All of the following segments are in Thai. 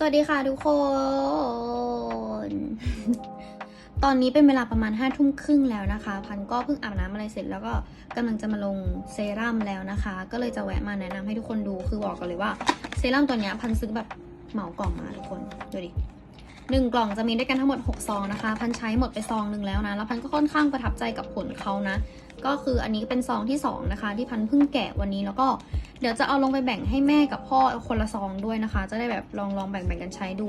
สวัสดีค่ะทุกคน ตอนนี้เป็นเวลาประมาณห้าทุ่มครึ่งแล้วนะคะ พันก็เพิ่งอาบน้ำอะไรเสร็จ แล้วก็กำลังจะมาลงเซรั่มแล้วนะคะ ก็เลยจะแวะมาแนะนำให้ทุกคนดู คือบอกกันเลยว่าเซรั่มตัวนี้พันซื้อแบบเหมากล่องมาทุกคน ดูดิ หนึ่งกล่องจะมีด้วยกันทั้งหมด 6 ซองนะคะ พันใช้หมดไปซองหนึ่งแล้วนะ แล้วพันก็ค่อนข้างประทับใจกับผลเขานะ ก็คืออันนี้เป็นซองที่สองนะคะ ที่พันเพิ่งแกะวันนี้แล้วก็เดี๋ยวจะเอาลงไปแบ่งให้แม่กับพ่อคนละซองด้วยนะคะ จะได้แบบลองลองแบ่งแบ่งกันใช้ดู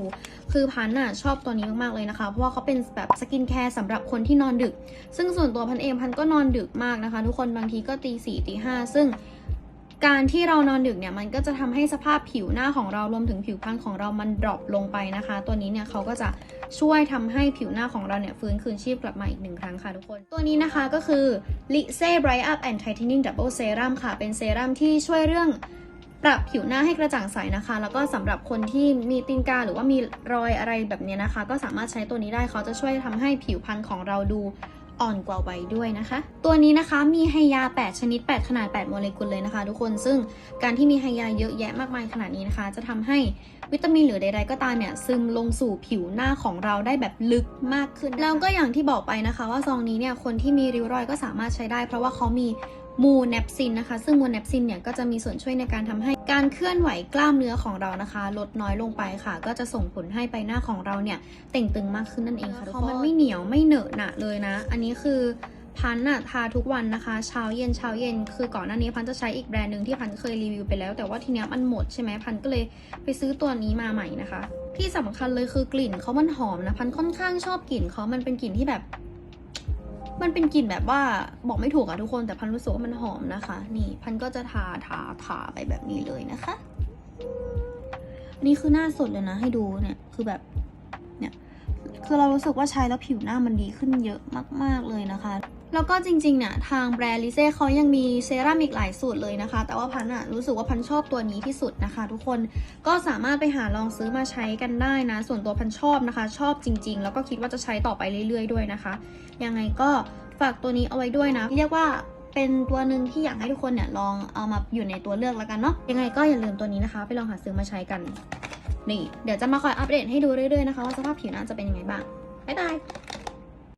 คือพันน่ะชอบตัวนี้มากๆเลยนะคะ เพราะว่าเขาเป็นแบบสกินแคร์สำหรับคนที่นอนดึก ซึ่งส่วนตัวพันเองพันก็นอนดึกมากนะคะ ทุกคนบางทีก็ตีสี่ตีห้าซึ่ง การที่เรานอนดึกเนี่ยมันก็จะทำให้สภาพผิวหน้าของเรารวมถึงผิวพรรณของเรามันดรอปลงไปนะคะ ตัวนี้เนี่ยเขาก็จะช่วยทำให้ผิวหน้าของเราเนี่ยฟื้นคืนชีพกลับมาอีกหนึ่งครั้งค่ะทุกคน ตัวนี้นะคะก็คือ l i s e Bright Up and Tightening Double Serum ค่ะ เป็นเซรั่มที่ช่วยเรื่องปรับผิวหน้าให้กระจ่างใสนะคะ แล้วก็สำหรับคนที่มีตีนกาหรือว่ามีรอยอะไรแบบนี้นะคะ ก็สามารถใช้ตัวนี้ได้เขาจะช่วยทำให้ผิวพรรณของเราดู อ่อนกว่าวัยด้วยนะคะ ตัวนี้นะคะมีไฮยา 8 ชนิด 8 ขนาด 8 โมเลกุลเลยนะคะ ทุกคนซึ่งการที่มีไฮยาเยอะแยะมากมายขนาดนี้นะคะ จะทำให้วิตามินหรือใด ๆ ก็ตามเนี่ยซึมลงสู่ผิวหน้าของเราได้แบบลึกมากขึ้น แล้วก็อย่างที่บอกไปนะคะ ว่าซองนี้เนี่ยคนที่มีริ้วรอยก็สามารถใช้ได้ เพราะว่าเขามี มูเนปซินนะคะ ซึ่งมูเนปซินเนี่ยก็จะมีส่วนช่วยในการทำให้การเคลื่อนไหวกล้ามเนื้อของเรานะคะ ลดน้อยลงไปค่ะ ก็จะส่งผลให้ใบหน้าของเราเนี่ยเต่งตึงมากขึ้นนั่นเองค่ะทุกคนมันไม่เหนียวไม่เหนอะหนะเลยนะ อันนี้คือพันน่ะทาทุกวันนะคะ เช้าเย็นเช้าเย็น คือก่อนหน้านี้พันจะใช้อีกแบรนด์หนึ่งที่พันเคยรีวิวไปแล้ว แต่ว่าทีเนี้ยมันหมดใช่ไหมพันก็เลยไปซื้อตัวนี้มาใหม่นะคะ ที่สำคัญเลยคือกลิ่นเขามันหอมนะพันค่อนข้างชอบกลิ่นเขามันเป็นกลิ่นที่แบบ มันเป็นกลิ่นแบบว่าบอกไม่ถูกอะทุกคนแต่พันรู้สึกว่ามันหอมนะคะ นี่พันก็จะทาทาทาไปแบบนี้เลยนะคะนี่คือหน้าสดเลยนะ ให้ดูเนี่ยคือแบบเนี่ยคือเรารู้สึกว่าใช้แล้วผิวหน้ามันดีขึ้นเยอะมาก ๆเลยนะคะ แล้วก็จริงๆเนี่ยทางแบรนด์ลิเซ่เขายังมีเซรั่มอีกหลายสูตรเลยนะคะ แต่ว่าพันอะรู้สึกว่าพันชอบตัวนี้ที่สุดนะคะ ทุกคนก็สามารถไปหาลองซื้อมาใช้กันได้นะ ส่วนตัวพันชอบนะคะ ชอบจริง ๆ แล้วก็คิดว่าจะใช้ต่อไปเรื่อย ๆ ด้วยนะคะ ยังไงก็ฝากตัวนี้เอาไว้ด้วยนะ เรียกว่าเป็นตัวหนึ่งที่อยากให้ทุกคนเนี่ยลองเอามาอยู่ในตัวเลือกแล้วกันเนาะยังไงก็อย่าลืมตัวนี้นะคะ ไปลองหาซื้อมาใช้กันนี่เดี๋ยวจะมาคอยอัปเดตให้ดูเรื่อยๆนะคะว่าสภาพผิวหน้าจะเป็นยังไงบ้างบ๊ายบาย